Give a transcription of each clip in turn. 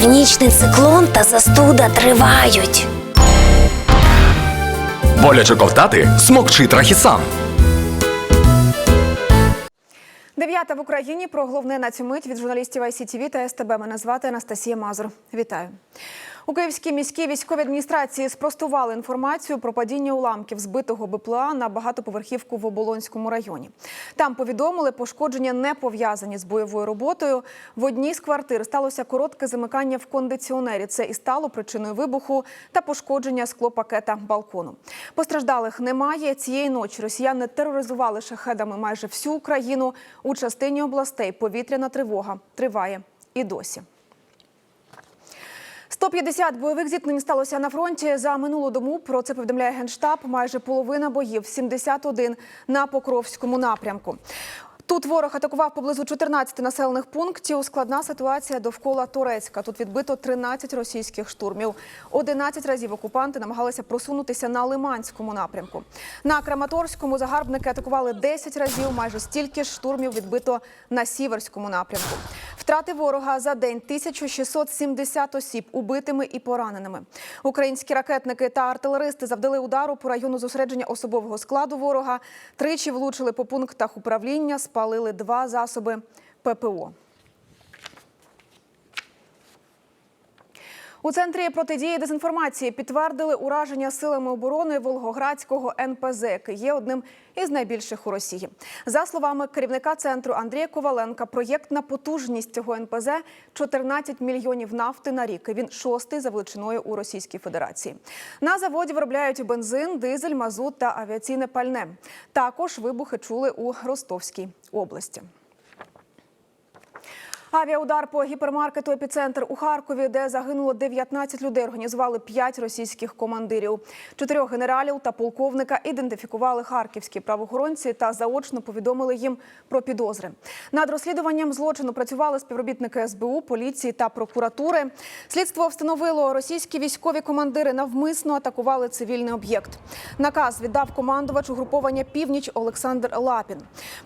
Північний циклон та застуда тривають. Боляче ковтати смокчи трахісан. Дев'ята в Україні про головне на цю мить від журналістів ICTV та СТБ. Мене звати Анастасія Мазур. Вітаю. У Київській міській військовій адміністрації спростували інформацію про падіння уламків збитого БПЛА на багатоповерхівку в Оболонському районі. Там повідомили, пошкодження не пов'язані з бойовою роботою. В одній з квартир сталося коротке замикання в кондиціонері. Це і стало причиною вибуху та пошкодження склопакета балкону. Постраждалих немає. Цієї ночі росіяни тероризували шахедами майже всю Україну. У частині областей повітряна тривога триває і досі. 150 бойових зіткнень сталося на фронті за минулу дому. Про це повідомляє генштаб. Майже половина боїв 71 на Покровському напрямку. Тут ворог атакував поблизу 14 населених пунктів. Складна ситуація довкола Турецька. Тут відбито 13 російських штурмів. 11 разів окупанти намагалися просунутися на Лиманському напрямку. На Краматорському загарбники атакували 10 разів. Майже стільки ж штурмів відбито на Сіверському напрямку. Втрати ворога за день 1670 осіб убитими і пораненими. Українські ракетники та артилеристи завдали удару по району зосередження особового складу ворога. Тричі влучили по пунктах управління, спалили два засоби ППО. У центрі протидії дезінформації підтвердили ураження силами оборони Волгоградського НПЗ, який є одним із найбільших у Росії. За словами керівника центру Андрія Коваленка, проєктна потужність цього НПЗ 14 мільйонів нафти на рік. Він шостий за величиною у Російській Федерації. На заводі виробляють бензин, дизель, мазут та авіаційне пальне. Також вибухи чули у Ростовській області. Авіаудар по гіпермаркету епіцентр у Харкові, де загинуло 19 людей, організували 5 російських командирів. Чотирьох генералів та полковника ідентифікували харківські правоохоронці та заочно повідомили їм про підозри. Над розслідуванням злочину працювали співробітники СБУ, поліції та прокуратури. Слідство встановило, російські військові командири навмисно атакували цивільний об'єкт. Наказ віддав командувач угруповання Північ Олександр Лапін.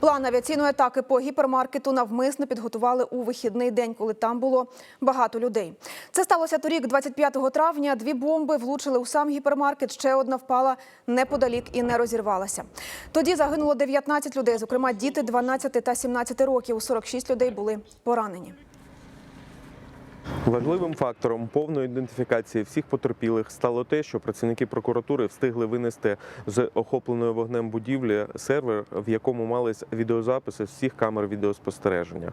План авіаційної атаки по гіпермаркету навмисно підготували у вихідний день, коли там було багато людей. Це сталося торік, 25 травня. Дві бомби влучили у сам гіпермаркет. Ще одна впала неподалік і не розірвалася. Тоді загинуло 19 людей, зокрема діти 12 та 17 років. 46 людей були поранені. Важливим фактором повної ідентифікації всіх потерпілих стало те, що працівники прокуратури встигли винести з охопленої вогнем будівлі сервер, в якому мались відеозаписи всіх камер відеоспостереження.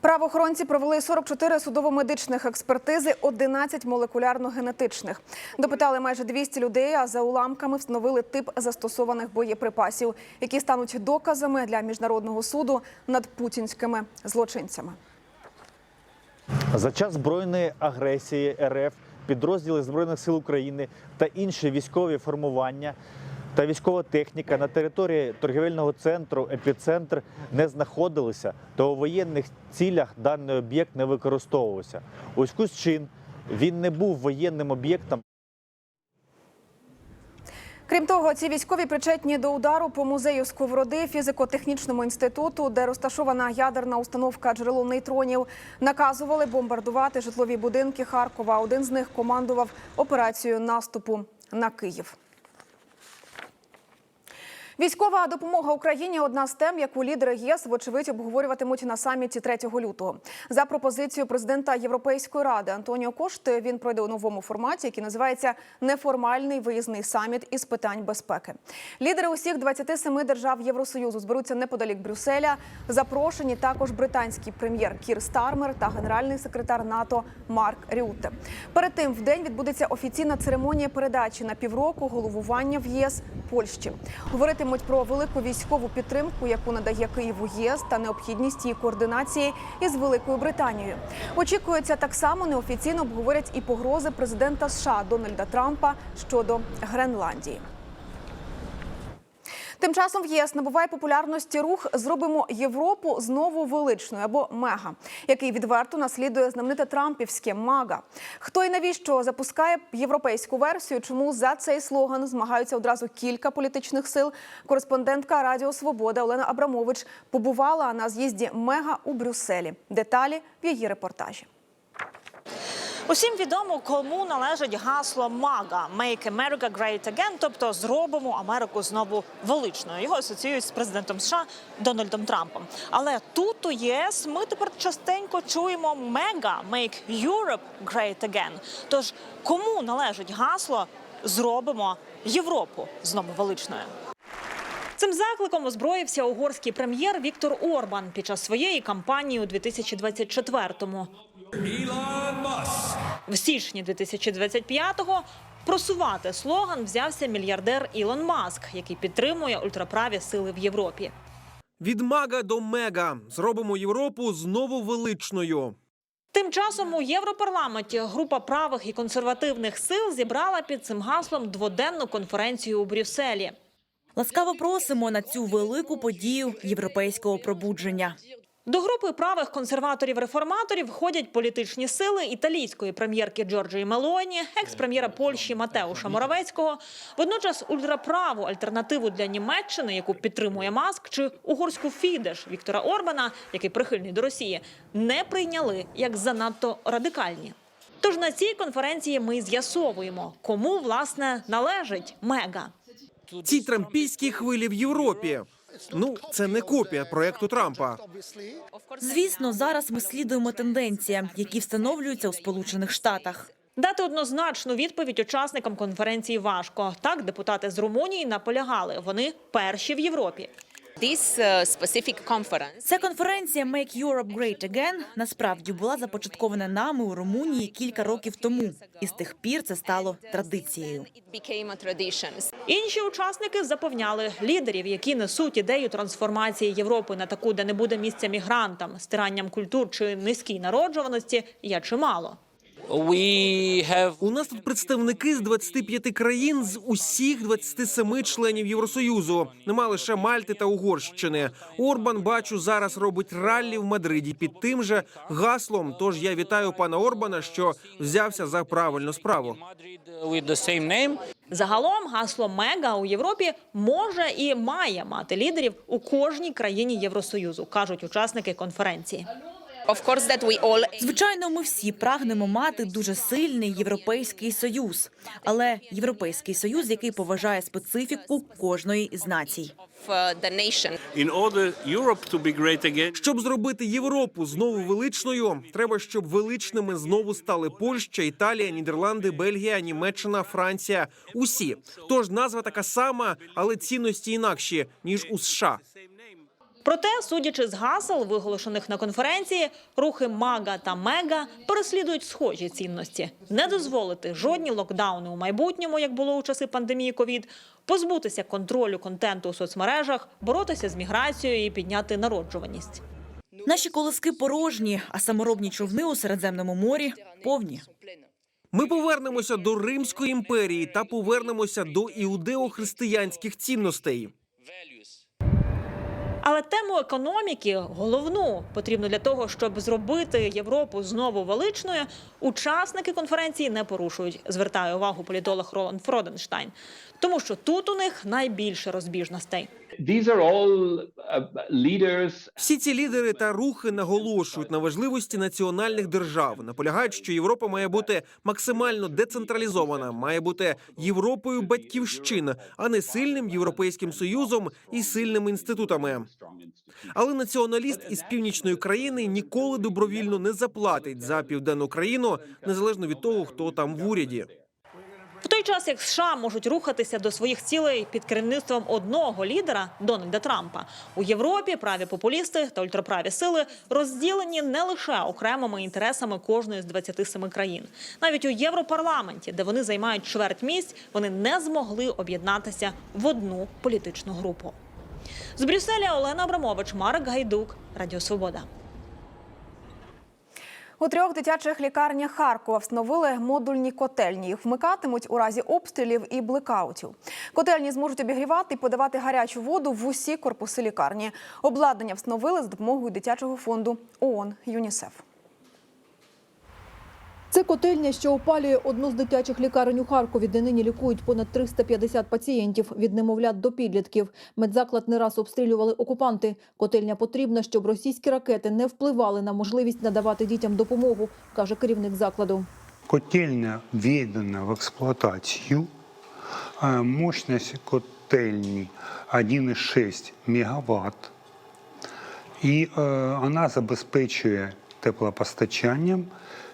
Правоохоронці провели 44 судово-медичних експертизи, 11 молекулярно-генетичних. Допитали майже 200 людей, а за уламками встановили тип застосованих боєприпасів, які стануть доказами для міжнародного суду над путінськими злочинцями. За час збройної агресії РФ підрозділи Збройних сил України та інші військові формування та військова техніка на території торгівельного центру епіцентр не знаходилися, то у воєнних цілях даний об'єкт не використовувався. У зв'язку з чим він не був воєнним об'єктом. Крім того, ці військові причетні до удару по музею Сковороди, фізико-технічному інституту, де розташована ядерна установка джерело нейтронів, наказували бомбардувати житлові будинки Харкова. Один з них командував операцією наступу на Київ. Військова допомога Україні одна з тем, яку лідери ЄС вочевидь обговорюватимуть на саміті 3 лютого. За пропозицією президента Європейської ради Антоніо Кошти він пройде у новому форматі, який називається неформальний виїзний саміт із питань безпеки. Лідери усіх 27 держав Євросоюзу зберуться неподалік Брюсселя. Запрошені також британський прем'єр Кір Стармер та генеральний секретар НАТО Марк Рютте. Перед тим в день відбудеться офіційна церемонія передачі на півроку головування в ЄС Польщі. Говоритимуть про велику військову підтримку, яку надає Києву ЄС, та необхідність її координації із Великою Британією. Очікується, так само неофіційно обговорять і погрози президента США Дональда Трампа щодо Гренландії. Тим часом в ЄС набуває популярності рух Зробимо Європу знову величною або мега, який відверто наслідує знамените Трампівське мага. Хто і навіщо запускає європейську версію? Чому за цей слоган змагаються одразу кілька політичних сил? Кореспондентка Радіо Свобода Олена Абрамович побувала на з'їзді Мега у Брюсселі. Деталі в її репортажі. Усім відомо, кому належить гасло МАГА «Make America Great Again», тобто зробимо Америку знову величною. Його асоціюють з президентом США Дональдом Трампом. Але тут у єС ми тепер частенько чуємо «Мега» «Make Europe Great Again». Тож кому належить гасло зробимо Європу знову величною? Цим закликом озброївся угорський прем'єр Віктор Орбан під час своєї кампанії у 2024-му. В січні 2025-го просувати слоган взявся мільярдер Ілон Маск, який підтримує ультраправі сили в Європі. Від мага до мега зробимо Європу знову величною. Тим часом у Європарламенті група правих і консервативних сил зібрала під цим гаслом дводенну конференцію у Брюсселі. Ласкаво просимо на цю велику подію європейського пробудження. До групи правих консерваторів-реформаторів входять політичні сили італійської прем'єрки Джорджії Мелоні, екс-прем'єра Польщі Матеуша Моравецького, водночас ультраправу альтернативу для Німеччини, яку підтримує Маск, чи угорську Фідеш Віктора Орбана, який прихильний до Росії, не прийняли як занадто радикальні. Тож на цій конференції ми з'ясовуємо, кому власне належить мега. Ці трампійські хвилі в Європі. Ну, це не копія проекту Трампа. Звісно, зараз ми слідуємо тенденціям, які встановлюються у Сполучених Штатах. Дати однозначну відповідь учасникам конференції важко. Так, депутати з Румунії наполягали. Вони перші в Європі. This uh, Ця конференція «Make Europe Great Again» насправді була започаткована нами у Румунії кілька років тому, і з тих пір це стало традицією. Інші учасники запевняли лідерів, які несуть ідею трансформації Європи на таку, де не буде місця мігрантам, стиранням культур чи низькій народжуваності, є чимало. У нас тут представники з 25 країн з усіх 27 членів Євросоюзу. Нема лише Мальти та Угорщини. Орбан бачу зараз робить раллі в Мадриді під тим же гаслом. Тож я вітаю пана Орбана, що взявся за правильну справу. Загалом гасло Мега у Європі може і має мати лідерів у кожній країні Євросоюзу, кажуть учасники конференції. Of course, that we all Звичайно, ми всі прагнемо мати дуже сильний європейський союз, але європейський союз, який поважає специфіку кожної із націй. uh, the nation. In order Europe to be great again, Щоб зробити Європу знову величною, треба, щоб величними знову стали Польща, Італія, Нідерланди, Бельгія, Німеччина, Франція. Усі. Тож назва така сама, але цінності інакші ніж у США. Проте, судячи з гасел, виголошених на конференції, рухи Мага та Мега переслідують схожі цінності: не дозволити жодні локдауни у майбутньому, як було у часи пандемії ковід, позбутися контролю контенту у соцмережах, боротися з міграцією і підняти народжуваність. Наші колиски порожні, а саморобні човни у Середземному морі повні. Ми повернемося до Римської імперії та повернемося до іудео-християнських цінностей. Але тему економіки, головну потрібно для того, щоб зробити Європу знову величною, учасники конференції не порушують. Звертає увагу політолог Роланд Фроденштайн, тому що тут у них найбільше розбіжностей. Uh, Всі ці лідери та рухи наголошують на важливості національних держав, наполягають, що Європа має бути максимально децентралізована, має бути Європою батьківщин, а не сильним європейським союзом і сильними інститутами. Але націоналіст із північної країни ніколи добровільно не заплатить за південну країну, незалежно від того, хто там в уряді. В той час як США можуть рухатися до своїх цілей під керівництвом одного лідера Дональда Трампа у Європі праві популісти та ультраправі сили розділені не лише окремими інтересами кожної з 27 країн. Навіть у Європарламенті, де вони займають чверть місць, вони не змогли об'єднатися в одну політичну групу. З Брюсселя Олена Абрамович, Марк Гайдук, Радіо Свобода. У трьох дитячих лікарнях Харкова встановили модульні котельні. Їх вмикатимуть у разі обстрілів і блекаутів. Котельні зможуть обігрівати і подавати гарячу воду в усі корпуси лікарні. Обладнання встановили з допомогою дитячого фонду ООН ЮНІСЕФ. Це котельня, що опалює одну з дитячих лікарень у Харкові, де нині лікують понад 350 пацієнтів від немовлят до підлітків. Медзаклад не раз обстрілювали окупанти. Котельня потрібна, щоб російські ракети не впливали на можливість надавати дітям допомогу, каже керівник закладу. Котельня введена в експлуатацію. Е, Мощність котельні 1,6 МВт. І е, вона забезпечує теплопостачанням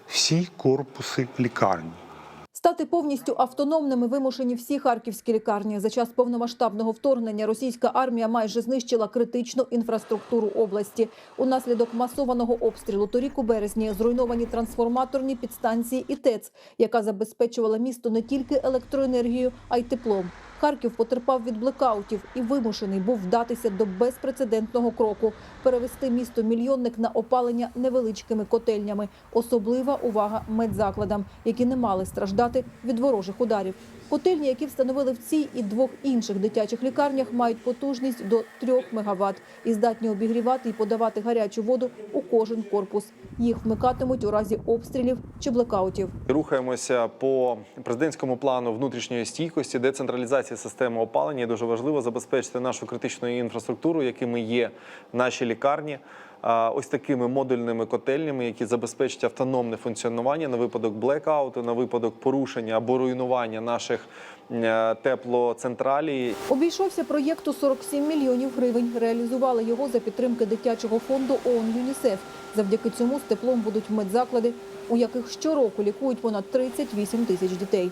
всі корпуси лікарні. Стати повністю автономними вимушені всі харківські лікарні. За час повномасштабного вторгнення російська армія майже знищила критичну інфраструктуру області. Унаслідок масованого обстрілу торік у березні зруйновані трансформаторні підстанції і ТЕЦ, яка забезпечувала місто не тільки електроенергією, а й теплом. Харків потерпав від блекаутів і вимушений був вдатися до безпрецедентного кроку перевести місто мільйонник на опалення невеличкими котельнями. Особлива увага медзакладам, які не мали страждати від ворожих ударів. Котельні, які встановили в цій і двох інших дитячих лікарнях, мають потужність до 3 МВт і здатні обігрівати і подавати гарячу воду у кожен корпус. Їх вмикатимуть у разі обстрілів чи блекаутів. Рухаємося по президентському плану внутрішньої стійкості, децентралізації системи опалення. І Дуже важливо забезпечити нашу критичну інфраструктуру, якими є наші лікарні. Ось такими модульними котельнями, які забезпечать автономне функціонування на випадок блекауту, на випадок порушення або руйнування наших е, теплоцентралій. Обійшовся проєкту 47 мільйонів гривень. Реалізували його за підтримки дитячого фонду ООН ЮНІСЕФ. Завдяки цьому з теплом будуть медзаклади, у яких щороку лікують понад 38 тисяч дітей.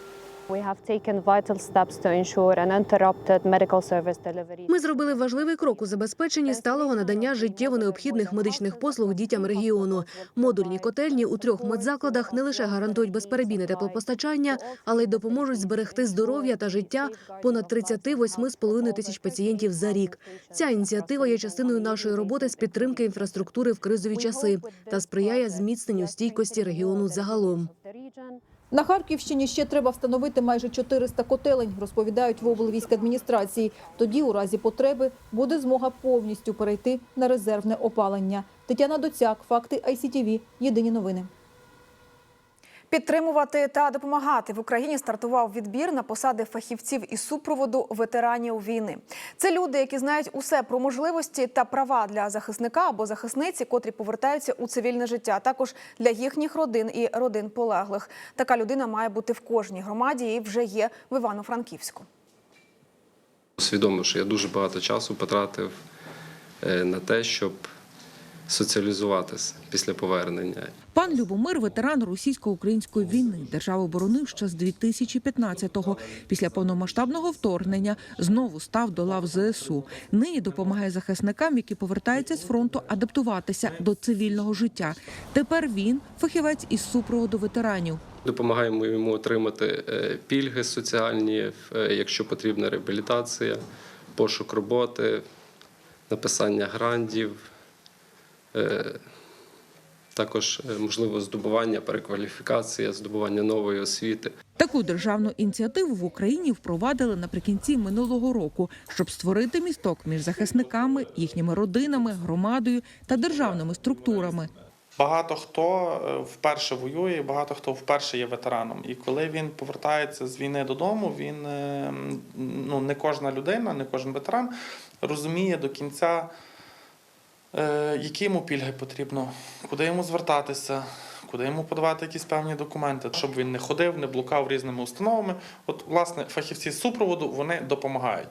Ми зробили важливий крок у забезпеченні сталого надання життєво необхідних медичних послуг дітям регіону. Модульні котельні у трьох медзакладах не лише гарантують безперебійне теплопостачання, але й допоможуть зберегти здоров'я та життя понад 38,5 тисяч пацієнтів за рік. Ця ініціатива є частиною нашої роботи з підтримки інфраструктури в кризові часи та сприяє зміцненню стійкості регіону загалом. На Харківщині ще треба встановити майже 400 котелень, розповідають в облвійськадміністрації. Тоді, у разі потреби, буде змога повністю перейти на резервне опалення. Тетяна Доцяк, факти ICTV, Єдині новини. Підтримувати та допомагати в Україні стартував відбір на посади фахівців із супроводу ветеранів війни. Це люди, які знають усе про можливості та права для захисника або захисниці, котрі повертаються у цивільне життя, також для їхніх родин і родин полеглих. Така людина має бути в кожній громаді і вже є в Івано-Франківську. Усвідомив, що я дуже багато часу потратив е, на те, щоб соціалізуватися після повернення. Пан Любомир, ветеран російсько-української війни, державу боронив ще з 2015-го. Після повномасштабного вторгнення знову став до лав ЗСУ. Нині допомагає захисникам, які повертаються з фронту, адаптуватися до цивільного життя. Тепер він фахівець із супроводу ветеранів. Допомагаємо йому отримати е, пільги соціальні, е, якщо потрібна реабілітація, пошук роботи, написання грантів. Е, Також е, можливо здобування, перекваліфікація, здобування нової освіти. Таку державну ініціативу в Україні впровадили наприкінці минулого року, щоб створити місток між захисниками, їхніми родинами, громадою та державними структурами. Багато хто е, вперше воює, багато хто вперше є ветераном. І коли він повертається з війни додому, він ну не кожна людина, не кожен ветеран розуміє до кінця, які йому пільги потрібно, куди йому звертатися. Куди йому подавати якісь певні документи, щоб він не ходив, не блукав різними установами. От, власне, фахівці з супроводу вони допомагають.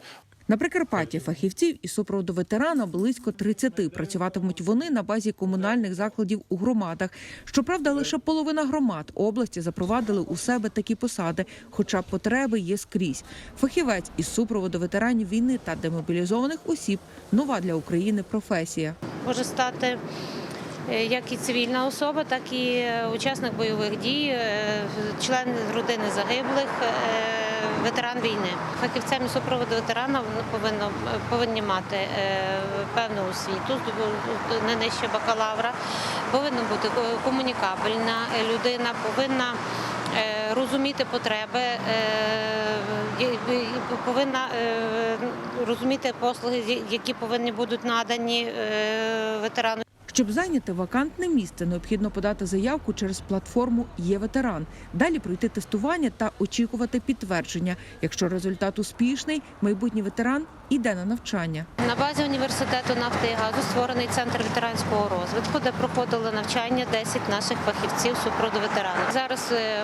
На Прикарпатті фахівців із супроводу ветерана близько 30. Працюватимуть вони на базі комунальних закладів у громадах. Щоправда, лише половина громад області запровадили у себе такі посади, хоча потреби є скрізь. Фахівець із супроводу ветеранів війни та демобілізованих осіб нова для України професія. може стати е, як і цивільна особа, так і е, учасник бойових дій, е, член родини загиблих, ветеран війни. Фахівцем із супроводу ветерана повинно, повинні мати е, певну освіту, не нижче бакалавра, повинна бути комунікабельна людина, повинна е, розуміти потреби, е, повинна е, розуміти послуги, які повинні будуть надані е, ветерану. Щоб зайняти вакантне місце, необхідно подати заявку через платформу Є ветеран. Далі пройти тестування та очікувати підтвердження. Якщо результат успішний, майбутній ветеран іде на навчання. На базі університету нафти і газу створений центр ветеранського розвитку, де проходили навчання 10 наших фахівців супроводу ветеранів. Зараз е,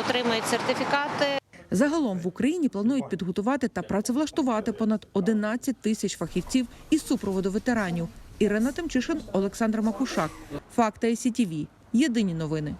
отримують сертифікати. Загалом в Україні планують підготувати та працевлаштувати понад 11 тисяч фахівців із супроводу ветеранів. Ірина Тимчишин, Олександр Макушак. Факти СІТІВІ. Єдині новини.